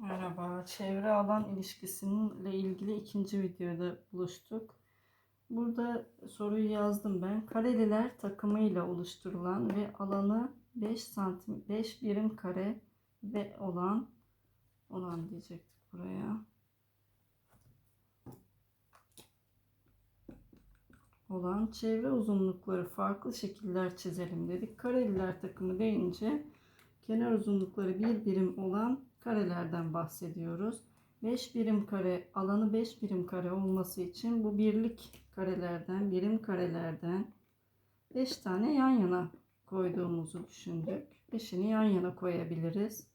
Merhaba, çevre alan ilişkisiyle ilgili ikinci videoda buluştuk. Burada soruyu yazdım ben. Kareliler takımıyla oluşturulan ve alanı 5 santim 5 birim kare ve olan olan diyecektik buraya. olan çevre uzunlukları farklı şekiller çizelim dedik. Kareliler takımı deyince kenar uzunlukları bir birim olan karelerden bahsediyoruz. 5 birim kare alanı 5 birim kare olması için bu birlik karelerden birim karelerden 5 tane yan yana koyduğumuzu düşündük. 5'ini yan yana koyabiliriz.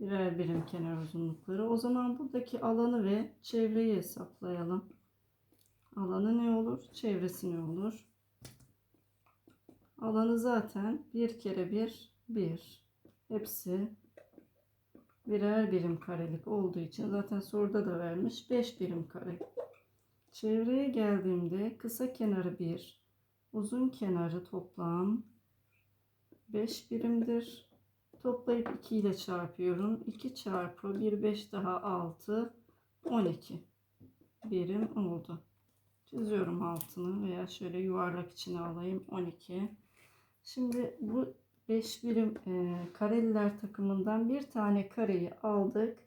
Birer birim kenar uzunlukları. O zaman buradaki alanı ve çevreyi hesaplayalım. Alanı ne olur? Çevresi ne olur? Alanı zaten bir kere bir bir. Hepsi birer birim karelik olduğu için zaten soruda da vermiş 5 birim kare. Çevreye geldiğimde kısa kenarı 1, uzun kenarı toplam 5 birimdir. Toplayıp 2 ile çarpıyorum. 2 çarpı 1 5 daha 6 12 birim oldu. Çiziyorum altını veya şöyle yuvarlak içine alayım 12. Şimdi bu 5 birim e, kareliler takımından bir tane kareyi aldık.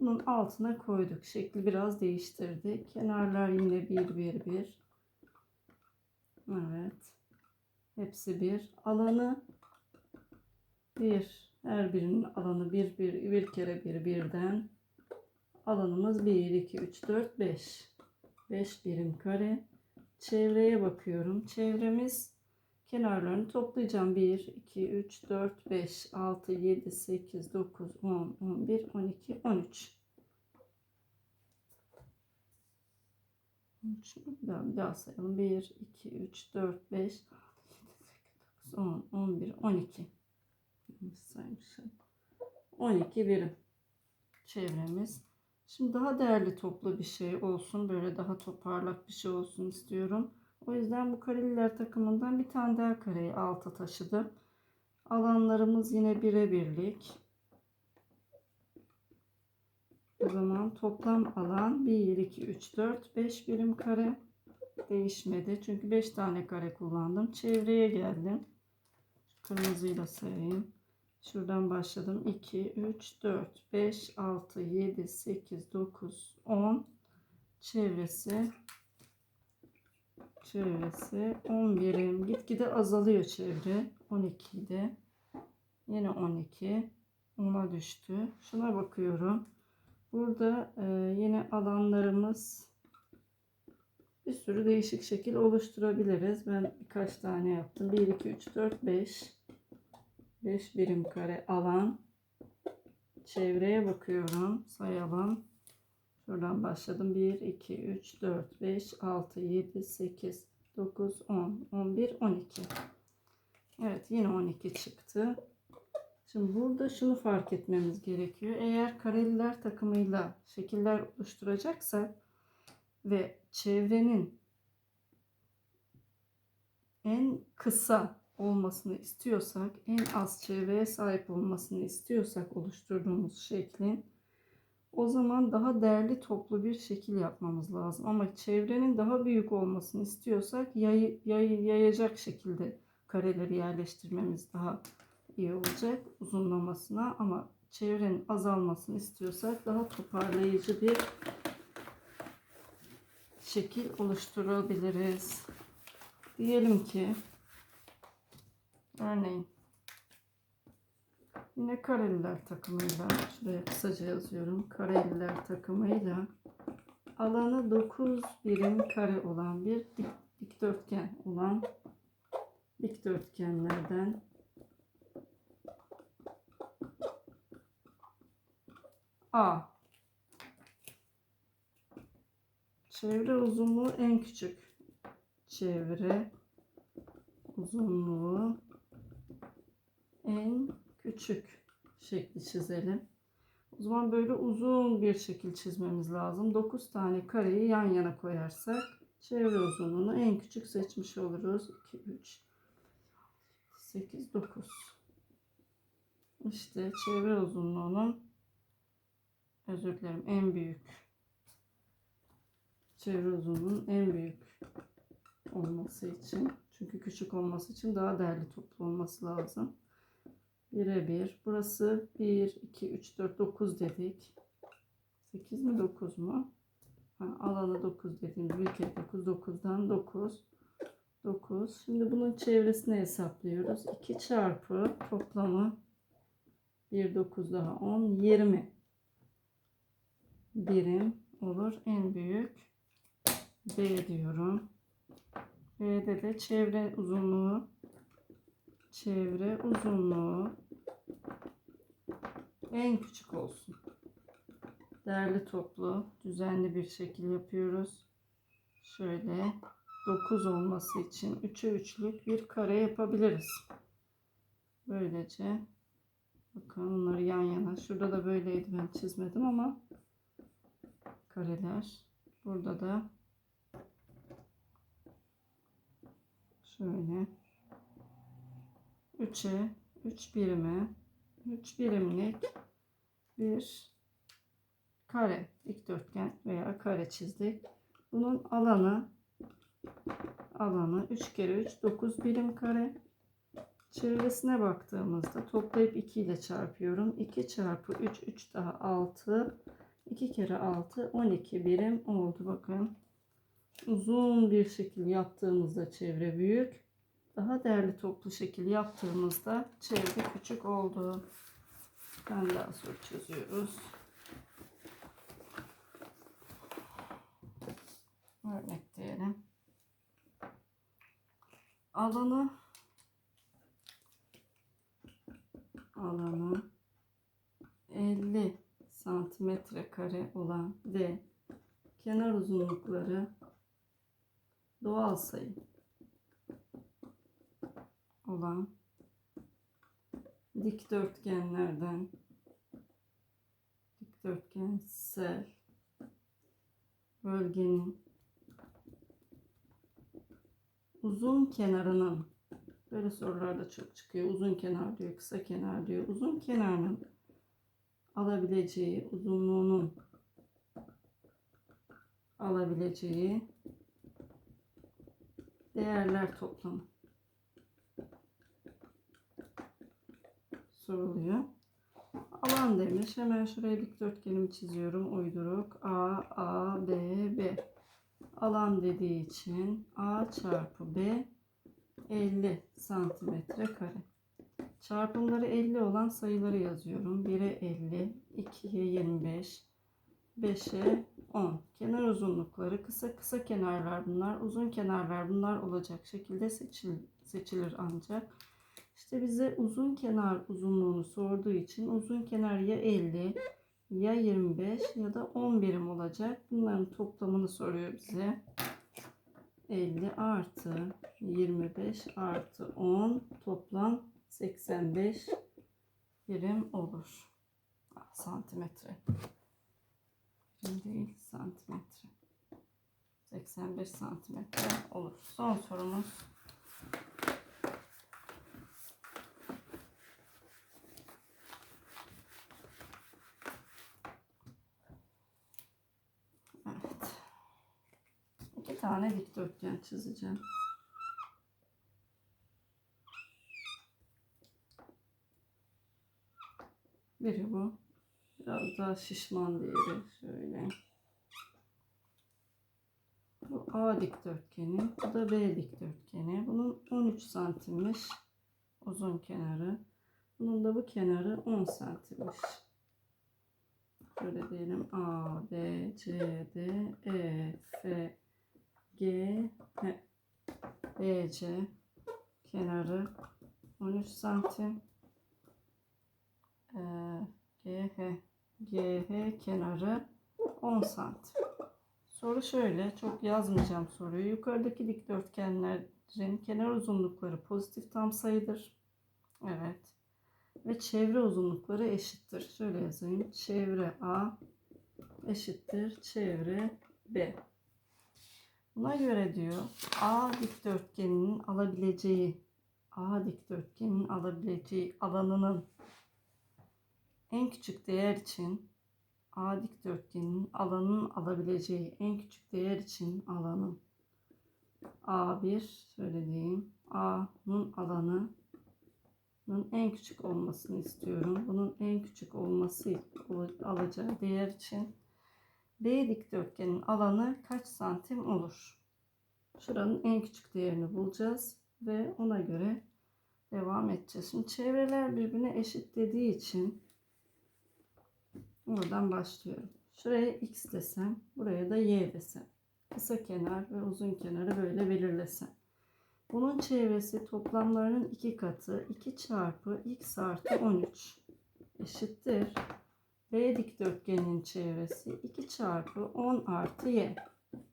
Bunun altına koyduk. Şekli biraz değiştirdik. Kenarlar yine 1 1 1. Evet. Hepsi bir. Alanı 1. Her birinin alanı 1 1 bir kere 1 birden. Alanımız 1 2 3 4 5. 5 birim kare. Çevreye bakıyorum. Çevremiz kenarlarını toplayacağım. 1, 2, 3, 4, 5, 6, 7, 8, 9, 10, 11, 12, 13. Bir daha, bir daha sayalım. 1, 2, 3, 4, 5, 6, 7, 8, 9, 10, 11, 12. Yanlış saymışım. 12 birim çevremiz. Şimdi daha değerli toplu bir şey olsun. Böyle daha toparlak bir şey olsun istiyorum. O yüzden bu kareliler takımından bir tane daha kareyi alta taşıdım. Alanlarımız yine birebirlik. O zaman toplam alan 1, 2, 3, 4, 5 birim kare değişmedi. Çünkü 5 tane kare kullandım. Çevreye geldim. Kırmızıyla sayayım. Şuradan başladım. 2, 3, 4, 5, 6, 7, 8, 9, 10. Çevresi çevresi 11'im. Gitgide azalıyor çevre. 12'de. Yine 12. 10'a düştü. Şuna bakıyorum. Burada e, yine alanlarımız bir sürü değişik şekil oluşturabiliriz. Ben birkaç tane yaptım. 1, 2, 3, 4, 5. 5 birim kare alan. Çevreye bakıyorum. Sayalım. Şuradan başladım. 1, 2, 3, 4, 5, 6, 7, 8, 9, 10, 11, 12. Evet yine 12 çıktı. Şimdi burada şunu fark etmemiz gerekiyor. Eğer kareliler takımıyla şekiller oluşturacaksak ve çevrenin en kısa olmasını istiyorsak, en az çevreye sahip olmasını istiyorsak oluşturduğumuz şeklin o zaman daha değerli toplu bir şekil yapmamız lazım. Ama çevrenin daha büyük olmasını istiyorsak yay, yay, yayacak şekilde kareleri yerleştirmemiz daha iyi olacak uzunlamasına. Ama çevrenin azalmasını istiyorsak daha toparlayıcı bir şekil oluşturabiliriz. Diyelim ki örneğin Yine kareliler takımıyla şuraya kısaca yazıyorum. Kareliler takımıyla alanı 9 birim kare olan bir dik, dikdörtgen olan dikdörtgenlerden A Çevre uzunluğu en küçük. Çevre uzunluğu en küçük şekli çizelim. O zaman böyle uzun bir şekil çizmemiz lazım. 9 tane kareyi yan yana koyarsak çevre uzunluğunu en küçük seçmiş oluruz. 2, 3, 8, 9. İşte çevre uzunluğunun özür dilerim en büyük çevre uzunluğunun en büyük olması için çünkü küçük olması için daha değerli toplu olması lazım. 1'e 1. Burası 1, 2, 3, 4, 9 dedik. 8 mi 9 mu? Ha, alanı 9 dediğimiz kere 9. 9'dan 9. 9. Şimdi bunun çevresini hesaplıyoruz. 2 çarpı toplamı 1, 9 daha 10, 20 birim olur. En büyük B diyorum. B'de de çevre uzunluğu çevre uzunluğu en küçük olsun. Değerli toplu düzenli bir şekil yapıyoruz. Şöyle 9 olması için 3'e 3'lük bir kare yapabiliriz. Böylece bakın bunları yan yana. Şurada da böyleydi ben çizmedim ama kareler. Burada da şöyle 3'e 3 birime 3 birimlik bir kare dikdörtgen veya kare çizdik. Bunun alanı alanı 3 kere 3 9 birim kare. Çevresine baktığımızda toplayıp 2 ile çarpıyorum. 2 çarpı 3 3 daha 6 2 kere 6 12 birim oldu bakın. Uzun bir şekil yaptığımızda çevre büyük. Daha değerli toplu şekil yaptığımızda çevre küçük oldu. Ben daha soru çözüyoruz. Örnek diyelim. Alanı alanı 50 santimetre kare olan ve kenar uzunlukları doğal sayı olan dikdörtgenlerden dikdörtgensel bölgenin uzun kenarının böyle sorularda çok çıkıyor. Uzun kenar diyor, kısa kenar diyor. Uzun kenarının alabileceği uzunluğunun alabileceği değerler toplamı soruluyor. Alan demiş. Hemen şuraya dikdörtgenimi çiziyorum. Uyduruk. A, A, B, B. Alan dediği için A çarpı B 50 santimetre kare. Çarpımları 50 olan sayıları yazıyorum. 1'e 50, 2'ye 25, 5'e 10. Kenar uzunlukları kısa kısa kenarlar bunlar. Uzun kenarlar bunlar olacak şekilde seçil, seçilir ancak. İşte bize uzun kenar uzunluğunu sorduğu için uzun kenar ya 50 ya 25 ya da 10 birim olacak. Bunların toplamını soruyor bize. 50 artı 25 artı 10 toplam 85 birim olur. Santimetre. Değil santimetre. 85 santimetre olur. Son sorumuz. Evet. İki tane dikdörtgen çizeceğim. Biri bu. Biraz daha şişman diğeri. Şöyle. Bu A dikdörtgeni. Bu da B dikdörtgeni. Bunun 13 santimmiş uzun kenarı. Bunun da bu kenarı 10 santimmiş. Şöyle diyelim A, B, C, D, E, F, G, H, B, C kenarı 13 santim. Ee, GH, GH kenarı 10 santim. Soru şöyle, çok yazmayacağım soruyu. Yukarıdaki dikdörtgenlerin kenar uzunlukları pozitif tam sayıdır. Evet. Ve çevre uzunlukları eşittir. Şöyle yazayım. Çevre A eşittir çevre B. Buna göre diyor A dikdörtgeninin alabileceği A dikdörtgenin alabileceği alanının en küçük değer için A dikdörtgenin alanın alabileceği en küçük değer için alanın A1 söylediğim A'nın alanının en küçük olmasını istiyorum. Bunun en küçük olması alacağı değer için B dikdörtgenin alanı kaç santim olur? Şuranın en küçük değerini bulacağız ve ona göre devam edeceğiz. Şimdi çevreler birbirine eşit dediği için buradan başlıyorum. Şuraya x desem, buraya da y desem. Kısa kenar ve uzun kenarı böyle belirlesem. Bunun çevresi toplamlarının iki katı 2 çarpı x artı 13 eşittir. B dikdörtgenin çevresi 2 çarpı 10 artı y.